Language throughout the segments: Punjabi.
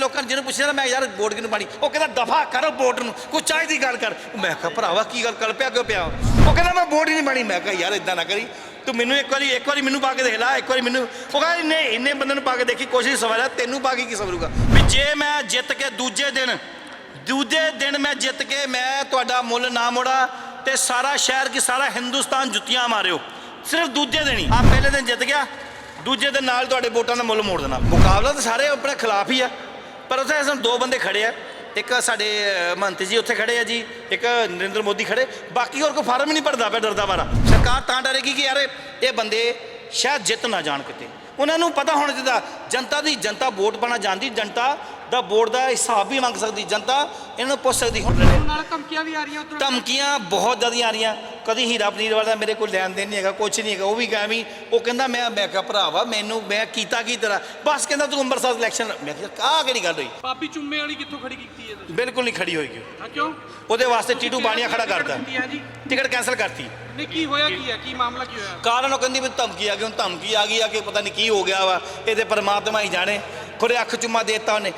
ਲੋਕਾਂ ਨੇ ਜਿਹਨੂੰ ਪੁੱਛਿਆ ਮੈਂ ਯਾਰ ਵੋਟ ਕਿਹਨੂੰ ਪਾਣੀ? ਉਹ ਕਹਿੰਦਾ, ਦਫਾ ਕਰੋ ਵੋਟ ਨੂੰ, ਕੋਈ ਚਾਹ ਦੀ ਗੱਲ ਕਰ। ਮੈਂ ਕਿਹਾ, ਭਰਾਵਾ, ਕੀ ਗੱਲ ਕਲ ਪਿਆ, ਕਿਉਂ ਪਿਆ ਉਹ ਕਹਿੰਦਾ, ਮੈਂ ਵੋਟ ਹੀ ਨਹੀਂ ਪਾਣੀ। ਮੈਂ ਕਿਹਾ, ਯਾਰ ਇਦਾਂ ਨਾ ਕਰੀ। ਤੂੰ ਮੈਨੂੰ ਇੱਕ ਵਾਰੀ ਇੱਕ ਵਾਰੀ ਮੈਨੂੰ ਪਾ ਕੇ ਦੇਖ ਲੈ, ਇੱਕ ਵਾਰੀ ਮੈਨੂੰ। ਉਹ ਕਹਿੰਦਾ, ਇੰਨੇ ਇੰਨੇ ਬੰਦੇ ਨੂੰ ਪਾ ਕੇ ਦੇਖੀ ਕੋਸ਼ਿਸ਼ ਸਵਾਲ ਹੈ ਤੈਨੂੰ ਪਾ ਕੇ ਕੀ ਸਬਰੂਗਾ ਵੀ ਜੇ ਮੈਂ ਜਿੱਤ ਕੇ ਦੂਜੇ ਦਿਨ ਦੂਜੇ ਦਿਨ ਮੈਂ ਜਿੱਤ ਕੇ ਮੈਂ ਤੁਹਾਡਾ ਮੁੱਲ ਨਾ ਮੋੜਾ ਤੇ ਸਾਰਾ ਸ਼ਹਿਰ ਕੀ ਸਾਰਾ ਹਿੰਦੁਸਤਾਨ ਜੁੱਤੀਆਂ ਮਾਰਿਓ, ਸਿਰਫ ਦੂਜੇ ਦਿਨ ਹੀ। ਆ ਪਹਿਲੇ ਦਿਨ ਜਿੱਤ ਗਿਆ, ਦੂਜੇ ਦਿਨ ਨਾਲ ਤੁਹਾਡੇ ਵੋਟਾਂ ਦਾ ਮੁੱਲ ਮੋੜ ਦੇਣਾ। ਮੁਕਾਬਲਾ ਤਾਂ ਸਾਰੇ ਆਪਣੇ ਖਿਲਾਫ ਹੀ ਆ। ਪਰ ਉੱਥੇ ਸਾਨੂੰ ਦੋ ਬੰਦੇ ਖੜੇ ਆ। ਇੱਕ ਸਾਡੇ ਮਹੰਤ ਜੀ ਉੱਥੇ ਖੜੇ ਆ ਜੀ ਇੱਕ ਨਰਿੰਦਰ ਮੋਦੀ ਖੜੇ। ਬਾਕੀ ਹੋਰ ਕੋਈ ਫਾਰਮ ਹੀ ਨਹੀਂ ਭਰਦਾ ਪਿਆ ਡਰਦਾ ਮਾਰਾ ਸਰਕਾਰ ਤਾਂ ਡਰੇਗੀ ਕਿ ਯਾਰ ਇਹ ਬੰਦੇ ਸ਼ਾਇਦ ਜਿੱਤ ਨਾ ਜਾਣ ਕਿਤੇ। ਉਹਨਾਂ ਨੂੰ ਪਤਾ ਹੋਣਾ ਚਾਹੀਦਾ ਜਨਤਾ ਦੀ ਜਨਤਾ ਵੋਟ ਪਾਣਾ ਜਾਂਦੀ ਜਨਤਾ ਦਾ ਵੋਟ ਦਾ ਹਿਸਾਬ ਵੀ ਮੰਗ ਸਕਦੀ ਜਨਤਾ ਇਹਨਾਂ ਨੂੰ ਪੁੱਛ ਸਕਦੀ। ਹੁਣ ਨਾਲ ਧਮਕੀਆਂ ਵੀ ਆ ਰਹੀਆਂ ਧਮਕੀਆਂ ਬਹੁਤ ਜ਼ਿਆਦਾ ਆ ਰਹੀਆਂ। ਕਦੀ ਹੀਰਾ ਪਨੀਰ ਵਾਲਾ ਮੇਰੇ ਕੋਲ ਲੈਣ ਦੇਣ ਨਹੀਂ ਹੈਗਾ ਕੁਝ ਨਹੀਂ ਹੈਗਾ ਉਹ ਵੀ ਵੀ ਉਹ ਕਹਿੰਦਾ ਮੈਂ ਮੈਂ ਕਿਹਾ ਭਰਾਵਾ ਮੈਨੂੰ ਮੈਂ ਕੀਤਾ ਕੀ ਤੇਰਾ? ਬਸ ਕਹਿੰਦਾ ਤੂੰ ਅੰਮ੍ਰਿਤਸਰ ਇਲੈਕਸ਼ਨ ਮੈਂ ਕਿਹਾ ਕਾਹ ਕਿਹੜੀ ਗੱਲ ਹੋਈ? ਪਾਪੀ ਚੁੰਮੇ ਵਾਲੀ ਕਿੱਥੋਂ ਖੜੀ ਕੀਤੀ ਹੈ ਤੁਸੀਂ? ਬਿਲਕੁਲ ਨਹੀਂ ਖੜੀ ਹੋਏਗੀ ਹਾਂ ਕਿਉਂ? ਉਹਦੇ ਵਾਸਤੇ ਟੀਟੂ ਬਾਣੀਆਂ ਖੜਾ ਕਰਦਾ ਕੀਤੀ ਹੈ ਜੀ? ਟਿਕਟ ਕੈਨਸਲ ਕਰਤੀ। ਨਹੀਂ ਕੀ ਹੋਇਆ ਕੀ ਹੈ? ਕੀ ਮਾਮਲਾ ਕੀ ਹੋਇਆ? ਕਾਰਨ ਉਹ ਕਹਿੰਦੀ ਵੀ ਧਮਕੀ ਆ ਗਈ ਹੁਣ ਧਮਕੀ ਆ ਗਈ ਆ ਕਿ ਪਤਾ ਨਹੀਂ ਕੀ ਹੋ ਗਿਆ ਵਾ ਇਹਦੇ ਪਰਮਾਤਮਾ ਹੀ ਜਾਣੇ। ਖੁਰੇ ਅੱਖ ਚੁੰਮਾ ਦੇਤਾ ਉਹਨੇ।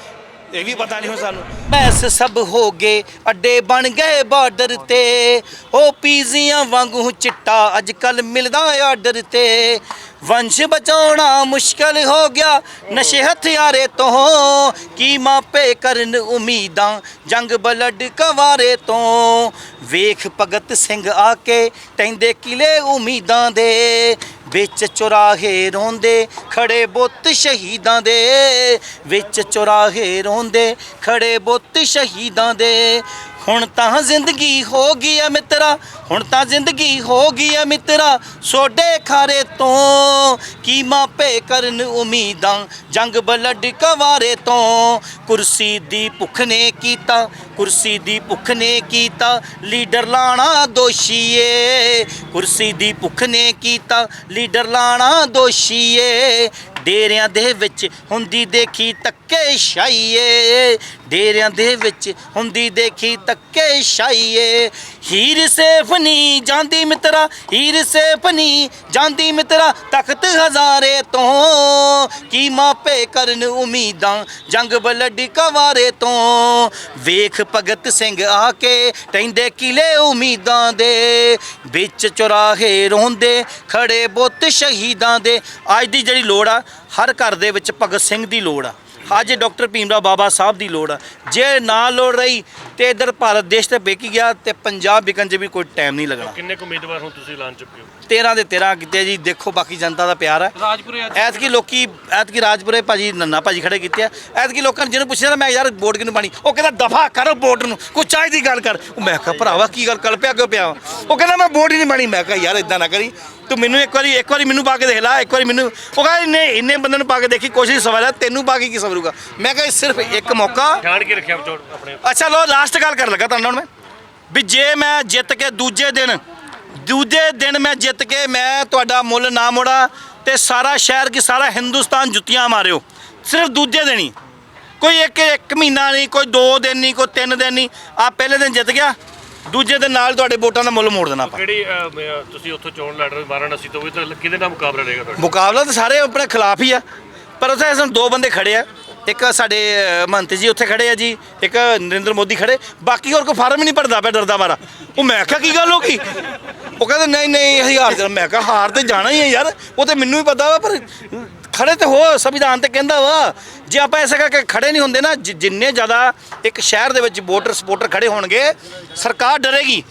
ਇਹ ਵੀ ਪਤਾ ਨਹੀਂ ਹੁਣ ਸਾਨੂੰ। ਮੈਸ ਸਭ ਹੋ ਗਏ, ਅੱਡੇ ਬਣ ਗਏ ਬਾਰਡਰ ਤੇ। ਉਹ ਪੀਜ਼ੀਆਂ ਵਾਂਗੂ ਚਿੱਟਾ ਅੱਜ ਕੱਲ ਮਿਲਦਾ ਆਰਡਰ ਤੇ। ਵੰਸ਼ ਬਚਾਉਣਾ ਮੁਸ਼ਕਲ ਹੋ ਗਿਆ। ਨਸ਼ੇ ਹਥਿਆਰੇ ਤੋਂ ਕੀ ਮਾਪੇ ਕਰਨ ਉਮੀਦਾਂ? ਜੰਗ ਬਲੱਡ ਕਵਾਰੇ ਤੋਂ। ਵੇਖ ਭਗਤ ਸਿੰਘ ਆ ਕੇ ਟੈਂਦੇ ਕਿਲੇ ਉਮੀਦਾਂ ਦੇ ਵਿੱਚ ਚੁਰਾਹੇ ਰੋਂਦੇ, ਖੜੇ ਬੁੱਤ ਸ਼ਹੀਦਾਂ ਦੇ ਵਿੱਚ ਚੁਰਾਹੇ ਰੋਂਦੇ, ਖੜੇ ਬੁੱਤ ਸ਼ਹੀਦਾਂ ਦੇ ਹੁਣ ਤਾਂ ਜ਼ਿੰਦਗੀ ਹੋ ਗਈ ਆ ਮਿੱਤਰਾ, ਹੁਣ ਤਾਂ ਜ਼ਿੰਦਗੀ ਹੋ ਗਈ ਆ ਮਿੱਤਰਾ। ਸੋਡੇ ਖਾਰੇ ਤੋਂ ਕੀ ਮਾਪੇ ਕਰਨ ਉਮੀਦਾਂ? ਜੰਗ ਬਲੱਡ ਕਵਾਰੇ ਤੋਂ। ਕੁਰਸੀ ਦੀ ਭੁੱਖ ਨੇ ਕੀਤਾ, ਕੁਰਸੀ ਦੀ ਭੁੱਖ ਨੇ ਕੀਤਾ, ਲੀਡਰ ਲਾਣਾ ਦੋਸ਼ੀਏ। ਕੁਰਸੀ ਦੀ ਭੁੱਖ ਨੇ ਕੀਤਾ, ਲੀਡਰ ਲਾਣਾ ਦੋਸ਼ੀਏ। ਡੇਰਿਆਂ ਦੇ ਵਿੱਚ ਹੁੰਦੀ ਦੇਖੀ ਤੱਕੇ ਸ਼ਾਈਏ ਡੇਰਿਆਂ ਦੇ ਵਿੱਚ ਹੁੰਦੀ ਦੇਖੀ ਤੱਕੇ ਸ਼ਾਈਏ ਹੀਰ ਸੇਫ ਨਹੀਂ ਜਾਂਦੀ ਮਿੱਤਰਾ, ਹੀਰ ਸੇਫ ਨਹੀਂ ਜਾਂਦੀ ਮਿੱਤਰਾ, ਤਖਤ ਹਜ਼ਾਰੇ ਤੋਂ ਕੀ ਮਾਪੇ ਕਰਨ ਉਮੀਦਾਂ, ਜੰਗ ਬਲੱਡੀ ਕਵਾਰੇ ਤੋਂ। ਵੇਖ ਭਗਤ ਸਿੰਘ ਆ ਕੇ ਟੈਂਦੇ ਕਿਲੇ ਉਮੀਦਾਂ ਦੇ, ਵਿੱਚ ਚੁਰਾਹੇ ਰੋਂਦੇ, ਖੜੇ ਬੁੱਤ ਸ਼ਹੀਦਾਂ ਦੇ। ਅੱਜ ਦੀ ਜਿਹੜੀ ਲੋੜ ਆ ਹਰ ਘਰ ਦੇ ਵਿੱਚ ਭਗਤ ਸਿੰਘ ਦੀ ਲੋੜ ਆ। ਅੱਜ ਡਾਕਟਰ ਭੀਮਰਾਵ ਬਾਬਾ ਸਾਹਿਬ ਦੀ ਲੋੜ ਆ। ਜੇ ਨਾ ਲੋੜ ਰਹੀ ਤੇ ਇਧਰ ਭਾਰਤ ਦੇਸ਼ ਤੇ ਵਿਕ ਗਿਆ ਤੇ ਪੰਜਾਬ ਵਿਕਣ 'ਚ ਵੀ ਕੋਈ ਟਾਈਮ ਨਹੀਂ ਲੱਗਣਾ। ਕਿੰਨੇ ਕੁ ਉਮੀਦਵਾਰ ਹੁਣ ਤੁਸੀਂ ਐਲਾਨ ਚੁੱਕੇ ਹੋ? 13 ਦੇ 13 ਕੀਤੇ ਜੀ। ਦੇਖੋ ਬਾਕੀ ਜਨਤਾ ਦਾ ਪਿਆਰ ਹੈ ਰਾਜਪੁਰੇ ਐਤਕੀ ਲੋਕੀ ਐਤਕੀ ਰਾਜਪੁਰੇ ਭਾਜੀ ਨੰਨਾ ਭਾਜੀ ਖੜੇ ਕੀਤੇ ਆ। ਐਤਕੀ ਲੋਕਾਂ ਨੇ ਜਿਹਨੂੰ ਪੁੱਛਿਆ ਮੈਂ ਯਾਰ ਵੋਟ ਕਿਹਨੂੰ ਪਾਣੀ? ਉਹ ਕਹਿੰਦਾ ਦਫਾ ਕਰੋ ਵੋਟ ਨੂੰ। ਕੋਈ ਚਾਹ ਦੀ ਗੱਲ ਕਰ। ਉਹ ਮੈਂ ਕਿਹਾ ਭਰਾਵਾ ਕੀ ਗੱਲ ਕਲ ਪਿਆ ਕਿਉਂ ਪਿਆ ਉਹ ਕਹਿੰਦਾ ਮੈਂ ਵੋਟ ਹੀ ਨਹੀਂ ਪਾਣੀ। ਮੈਂ ਕਿਹਾ ਯਾਰ ਇਦਾਂ ਨਾ ਕਰੀ। ਤੂੰ ਮੈਨੂੰ ਇੱਕ ਵਾਰੀ ਇੱਕ ਵਾਰੀ ਮੈਨੂੰ ਪਾ ਕੇ ਦੇਖ ਲੈ ਇੱਕ ਵਾਰੀ ਮੈਨੂੰ ਉਹ ਕਹਿੰਦਾ ਇੰਨੇ ਇੰਨੇ ਬੰਦੇ ਨੂੰ ਪਾ ਕੇ ਦੇਖੀ ਕੋਸ਼ਿਸ਼ ਸਵਾਲ ਹੈ ਤੈਨੂੰ ਪਾ ਕੇ ਕੀ ਸਬਰੂਗਾ ਮੈਂ ਕਿਹਾ ਇਹ ਸਿਰਫ ਇੱਕ ਮੌਕਾ। ਜਾਣ ਕੇ ਰੱਖਿਆ ਵਿਚੋੜ ਆਪਣੇ ਅੱਛਾ ਲੋ ਲਾਸਟ ਗੱਲ ਕਰਨ ਲੱਗਾ ਤੁਹਾਨੂੰ ਮੈਂ। ਵੀ ਜੇ ਮੈਂ ਜਿੱਤ ਕੇ ਦੂਜੇ ਦਿਨ ਦੂਜੇ ਦਿਨ ਮੈਂ ਜਿੱਤ ਕੇ ਮੈਂ ਤੁਹਾਡਾ ਮੁੱਲ ਨਾ ਮੋੜਾ ਤੇ ਸਾਰਾ ਸ਼ਹਿਰ ਕੀ ਸਾਰਾ ਹਿੰਦੁਸਤਾਨ ਜੁੱਤੀਆਂ ਮਾਰਿਓ। ਸਿਰਫ ਦੂਜੇ ਦਿਨ ਹੀ। ਕੋਈ ਇੱਕ ਇੱਕ ਮਹੀਨਾ ਨਹੀਂ ਕੋਈ ਦੋ ਦਿਨ ਨਹੀਂ ਕੋਈ ਤਿੰਨ ਦਿਨ ਨਹੀਂ। ਆ ਪਹਿਲੇ ਦਿਨ ਜਿੱਤ ਗਿਆ। ਦੂਜੇ ਦਿਨ ਨਾਲ ਤੁਹਾਡੇ ਵੋਟਾਂ ਦਾ ਮੁੱਲ ਮੋੜ ਦੇਣਾ ਆਪਾਂ। ਕਿਹੜੀ ਅਹ, ਮ- ਤੁਸੀਂ ਉੱਥੋਂ ਚੋਣ ਲੜ ਰਹੇ ਹੋ ਵਾਰਾਣਸੀ ਤੋਂ ਵੀ ਤਾਂ ਕਿਹਦੇ ਨਾਲ ਮੁਕਾਬਲਾ ਰਹੇਗਾ ਤੁਹਾਡਾ? ਮੁਕਾਬਲਾ ਤਾਂ ਸਾਰੇ ਆਪਣੇ ਖਿਲਾਫ ਹੀ ਆ ਪਰ ਉੱਥੇ ਸਾਨੂੰ ਦੋ ਬੰਦੇ ਖੜੇ ਆ। ਇੱਕ ਸਾਡੇ ਅਹ, ਮਹੰਤ ਜੀ ਉੱਥੇ ਖੜੇ ਆ ਜੀ ਇੱਕ ਨਰਿੰਦਰ ਮੋਦੀ ਖੜੇ। ਬਾਕੀ ਹੋਰ ਕੋਈ ਫਾਰਮ ਹੀ ਨਹੀਂ ਭਰਦਾ ਪਿਆ ਡਰਦਾ ਮਾਰਾ ਉਹ ਮੈਂ ਕਿਹਾ ਕੀ ਗੱਲ ਹੋ ਗਈ? ਉਹ ਕਹਿੰਦੇ ਨਹੀਂ ਨਹੀਂ ਅਸੀਂ ਹਾਰ ਜਾਣਾ। ਮੈਂ ਕਿਹਾ ਹਾਰ ਤੇ ਜਾਣਾ ਹੀ ਹੈ ਯਾਰ ਉਹ ਤੇ ਮੈਨੂੰ ਵੀ ਪਤਾ ਵਾ ਪਰ ਖੜੇ ਤੇ ਹੋ, ਸੰਵਿਧਾਨ ਤੇ ਕਹਿੰਦਾ ਵਾ। ਜੇ ਆਪਾਂ ਐਸਾ ਕਰਕੇ ਖੜੇ ਨਹੀਂ ਹੁੰਦੇ ਨਾ, ਜਿ- ਜਿੰਨੇ ਜ਼ਿਆਦਾ ਇੱਕ ਸ਼ਹਿਰ ਦੇ ਵਿੱਚ ਵੋਟਰ ਸਪੋਰਟਰ ਖੜੇ ਹੋਣਗੇ, ਸਰਕਾਰ ਡਰੇਗੀ।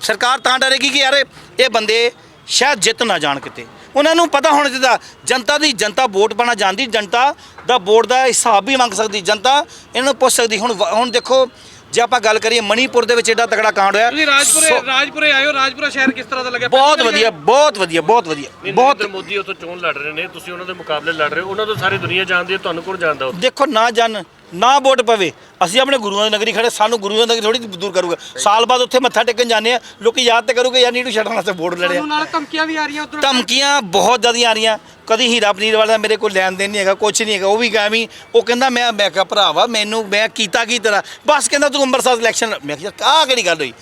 ਸਰਕਾਰ ਤਾਂ ਡਰੇਗੀ ਕਿ ਯਾਰ ਇਹ ਬੰਦੇ ਸ਼ਾਇਦ ਜਿੱਤ ਨਾ ਜਾਣ ਕਿਤੇ। ਉਹਨਾਂ ਨੂੰ ਪਤਾ ਹੋਣਾ ਚਾਹੀਦਾ, ਜਨਤਾ ਦੀ, ਜਨਤਾ ਵੋਟ ਪਾਣਾ ਜਾਂਦੀ ਜਨਤਾ ਦਾ ਵੋਟ ਦਾ ਹਿਸਾਬ ਵੀ ਮੰਗ ਸਕਦੀ, ਜਨਤਾ ਇਹਨਾਂ ਨੂੰ ਪੁੱਛ ਸਕਦੀ। ਹੁਣ ਵ- ਹੁਣ ਦੇਖੋ ਜੇ ਆਪਾਂ ਗੱਲ ਕਰੀਏ ਮਣੀਪੁਰ ਦੇ ਵਿੱਚ ਏਡਾ ਤਕੜਾ ਕਾਂਡ ਹੋਇਆ ਤੁਸੀਂ ਰਾਜਪੁਰੇ ਸੋ- ਰਾਜਪੁਰੇ ਆਇਓ ਰਾਜਪੁਰਾ ਸ਼ਹਿਰ ਕਿਸ ਤਰ੍ਹਾਂ ਦਾ ਲੱਗਿਆ? ਬਹੁਤ ਵਧੀਆ ਬਹੁਤ ਵਧੀਆ ਬਹੁਤ ਵਧੀਆ ਬਹੁਤ ਨਰਿੰਦਰ ਮੋਦੀ ਉੱਥੋਂ ਚੋਣ ਲੜ ਰਹੇ ਨੇ ਤੁਸੀਂ ਉਹਨਾਂ ਦੇ ਮੁਕਾਬਲੇ ਲੜ ਰਹੇ ਹੋ ਉਹਨਾਂ ਤੋਂ ਸਾਰੀ ਦੁਨੀਆ ਜਾਣਦੀ ਹੈ ਤੁਹਾਨੂੰ ਕੌਣ ਜਾਣਦਾ ਉੱਥੇ? ਦੇਖੋ ਨਾ ਜਨ ਨਾ ਵੋਟ ਪਵੇ ਅਸੀਂ ਆਪਣੇ ਗੁਰੂਆਂ ਦੀ ਨਗਰੀ ਖੜੇ ਸਾਨੂੰ ਗੁਰੂਆਂ ਦੀ ਨਗਰੀ ਥੋੜੀ ਦੂਰ ਕਰੂਗਾ। ਸਾਲ ਬਾਅਦ ਉੱਥੇ ਮੱਥਾ ਟੇਕਣ ਜਾਂਦੇ ਆ ਲੋਕੀ ਯਾਦ ਤੇ ਕਰੂਗੇ ਯਾਰ ਨੀਟੂ ਛੱਡਣ ਵਾਸਤੇ ਵੋਟ ਲੜਿਆ। ਨਾਲ ਧਮਕੀਆਂ ਵੀ ਆ ਰਹੀਆਂ ਉਧਰ। ਧਮਕੀਆਂ ਬਹੁਤ ਜ਼ਿਆਦਾ ਆ ਰਹੀਆਂ। ਕਦੀ ਹੀਰਾ ਪਨੀਰ ਵਾਲਾ ਮੇਰੇ ਕੋਲ ਲੈਣ ਦੇਣ ਨਹੀਂ ਹੈਗਾ ਕੁਝ ਨਹੀਂ ਹੈਗਾ ਉਹ ਵੀ ਕਹਾਂ ਵੀ ਉਹ ਕਹਿੰਦਾ ਮੈਂ ਮੈਂ ਕਿਹਾ ਭਰਾਵਾ ਮੈਨੂੰ ਮੈਂ ਕੀਤਾ ਕੀ ਤੇਰਾ? ਬਸ ਕਹਿੰਦਾ ਤੂੰ ਅੰਮ੍ਰਿਤਸਰ ਇਲੈਕਸ਼ਨ ਮੈਂ ਕਿਹਾ ਕਾਹ ਕਿਹੜੀ ਗੱਲ ਹੋਈ?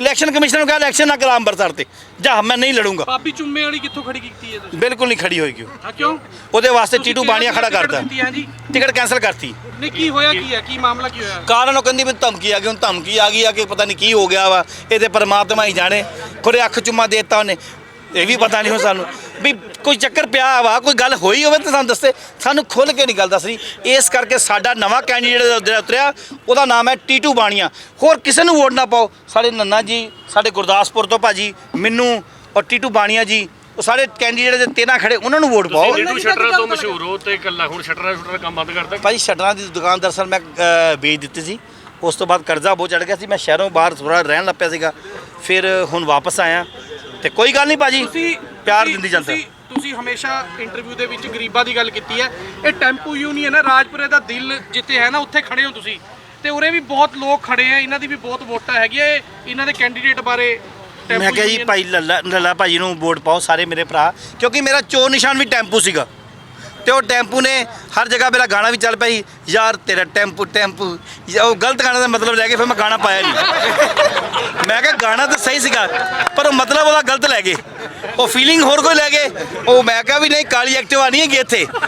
ਇਲੈਕਸ਼ਨ ਕਮਿਸ਼ਨਰ ਨੂੰ ਕਿਹਾ ਇਲੈਕਸ਼ਨ ਨਾ ਕਰਾ ਅੰਮ੍ਰਿਤਸਰ ਤੇ। ਜਾ ਮੈਂ ਨਹੀਂ ਲੜੂੰਗਾ। ਪਾਪੀ ਚੁੰਮੇ ਵਾਲੀ ਕਿੱਥੋਂ ਖੜੀ ਕੀਤੀ ਹੈ ਤੁਸੀਂ? ਬਿਲਕੁਲ ਨਹੀਂ ਖੜੀ ਹੋਏਗੀ ਉਹ। ਹਾਂ ਕਿਉਂ? ਉਹਦੇ ਵਾਸਤੇ ਕਿਹਾ ਬਾਣੀਆ ਖੜਾ ਜੀ ਟਿਕਟ ਕੈਨਸਲ ਕਰਤੀ। ਨਹੀਂ ਕੀ ਹੋਇਆ ਕੀ ਹੈ? ਕੀ ਮਾਮਲਾ ਕੀ ਹੋਇਆ? ਕਾਰਨ ਉਹ ਕਹਿੰਦੀ ਵੀ ਧਮਕੀ ਆ ਗਈ ਹੁਣ ਧਮਕੀ ਆ ਗਈ ਆ ਕਿ ਪਤਾ ਨਹੀਂ ਕੀ ਹੋ ਗਿਆ ਵਾ ਇਹ ਤੇ ਪਰਮਾਤਮਾ ਹੀ ਜਾਣੇ। ਖੁਰੇ ਅੱਖ ਚੁੰਮਾ ਦੇਤਾ ਉਹਨੇ। ਇਹ ਵੀ ਪਤਾ ਨਹੀਂ ਹੋ ਸਾਨੂੰ। ਵੀ ਕੋਈ ਚੱਕਰ ਪਿਆ ਵਾ ਕੋਈ ਗੱਲ ਹੋਈ ਹੋਵੇ ਤਾਂ ਸਾਨੂੰ ਦੱਸੇ। ਸਾਨੂੰ ਖੁੱਲ ਕੇ ਨਹੀਂ ਗੱਲ ਦੱਸਣੀ ਇਸ ਕਰਕੇ ਸਾਡਾ ਨਵਾਂ ਕੈਂਡੀਡੇਟ ਜਿਹੜਾ ਉਤਰਿਆ ਉਹਦਾ ਨਾਮ ਹੈ ਟੀਟੂ ਬਾਣੀਆ। ਹੋਰ ਕਿਸੇ ਨੂੰ ਵੋਟ ਨਾ ਪਾਓ। ਸਾਡੇ ਨੰਨਾ ਜੀ ਸਾਡੇ ਗੁਰਦਾਸਪੁਰ ਤੋਂ ਭਾਜੀ ਮੈਨੂੰ ਔਰ ਟੀਟੂ ਬਾਣੀਆ ਜੀ ਉਹ ਸਾਰੇ ਕੈਂਡੀਡੇਟ ਦੇ ਤੇਨਾ ਖੜੇ ਉਹਨਾਂ ਨੂੰ ਵੋਟ ਪਾਓ। ਨੀਟੂ ਸ਼ਟਰਾਂ ਤੋਂ ਮਸ਼ਹੂਰ ਹੋ ਤੇ ਇਕੱਲਾ ਹੁਣ ਸ਼ਟਰਾਂ ਸ਼ਟਰਾਂ ਕੰਮ ਬੰਦ ਕਰਤਾ। ਭਾਜੀ ਸ਼ਟਰਾਂ ਦੀ ਦੁਕਾਨ ਦਰਅਸਲ ਮੈਂ ਵੇਚ ਦਿੱਤੀ ਸੀ। ਉਸ ਤੋਂ ਬਾਅਦ ਕਰਜ਼ਾ ਬਹੁਤ ਚੜ ਗਿਆ ਸੀ। ਮੈਂ ਸ਼ਹਿਰੋਂ ਬਾਹਰ ਥੋੜਾ ਰਹਿਣ ਲੱਗ ਪਿਆ ਸੀਗਾ। ਫਿਰ ਹੁਣ ਵਾਪਸ ਆਇਆ। ਤੇ ਕੋਈ ਗੱਲ ਨਹੀਂ ਭਾਜੀ। ਤੁਸੀਂ ਪਿਆਰ ਦਿੰਦੀ ਜਨਤਾ। ਤੁਸੀਂ- ਤੁਸੀਂ ਹਮੇਸ਼ਾ ਇੰਟਰਵਿਊ ਦੇ ਵਿੱਚ ਗਰੀਬਾਂ ਦੀ ਗੱਲ ਕੀਤੀ ਹੈ। ਇਹ ਟੈਂਪੂ ਯੂਨੀਅਨ ਹੈ ਰਾਜਪੁਰੇ ਦਾ ਦਿਲ ਜਿੱਥੇ ਹੈ ਨਾ ਉੱਥੇ ਖੜੇ ਹੋ ਤੁਸੀਂ। ਤੇ ਉਰੇ ਵੀ ਬਹੁਤ ਲੋਕ ਖੜੇ ਆ ਇਹਨਾਂ ਦੀ ਵੀ ਬਹੁਤ ਵੋਟਾਂ ਹੈਗੀਆਂ। ਇਹ ਇਹਨਾਂ ਦੇ ਕੈਂਡੀਡੇਟ ਬਾਰੇ ਮੈਂ ਟੈਂਪੂ ਕਿਹਾ ਜੀ ਯੂਨੀਅਨ- ਭਾਈ ਲੱਲਾ ਲੱਲਾ ਭਾਜੀ ਨੂੰ ਵੋਟ ਪਾਓ ਸਾਰੇ ਮੇਰੇ ਭਰਾ। ਕਿਉਂਕਿ ਮੇਰਾ ਚੋਰ ਨਿਸ਼ਾਨ ਵੀ ਟੈਂਪੂ ਸੀਗਾ। ਤੇ ਉਹ ਟੈਂਪੂ ਨੇ ਹਰ ਜਗ੍ਹਾ ਮੇਰਾ ਗਾਣਾ ਵੀ ਚੱਲ ਪਿਆ ਸੀ। ਯਾਰ ਤੇਰਾ ਟੈਂਪੂ ਟੈਂਪੂ। ਜਾਂ ਉਹ ਗਲਤ ਗਾਣਾ ਦਾ ਮਤਲਬ ਲੈ ਕੇ ਫਿਰ ਮੈਂ ਗਾਣਾ ਪਾਇਆ ਨਹੀਂ। ਮੈਂ ਕਿਹਾ ਗਾਣਾ ਤਾਂ ਸਹੀ ਸੀਗਾ, ਪਰ ਉਹ ਮਤਲਬ ਉਹਦਾ ਗਲਤ ਲੈ ਗਏ। ਉਹ ਫੀਲਿੰਗ ਹੋਰ ਕੋਈ ਲੈ ਗਏ। ਉਹ ਮੈਂ ਕਿਹਾ ਵੀ ਨਹੀਂ, ਕਾਲੀ ਐਕਟਿਵਾ ਨਹੀਂ ਹੈਗੀ ਇੱਥੇ।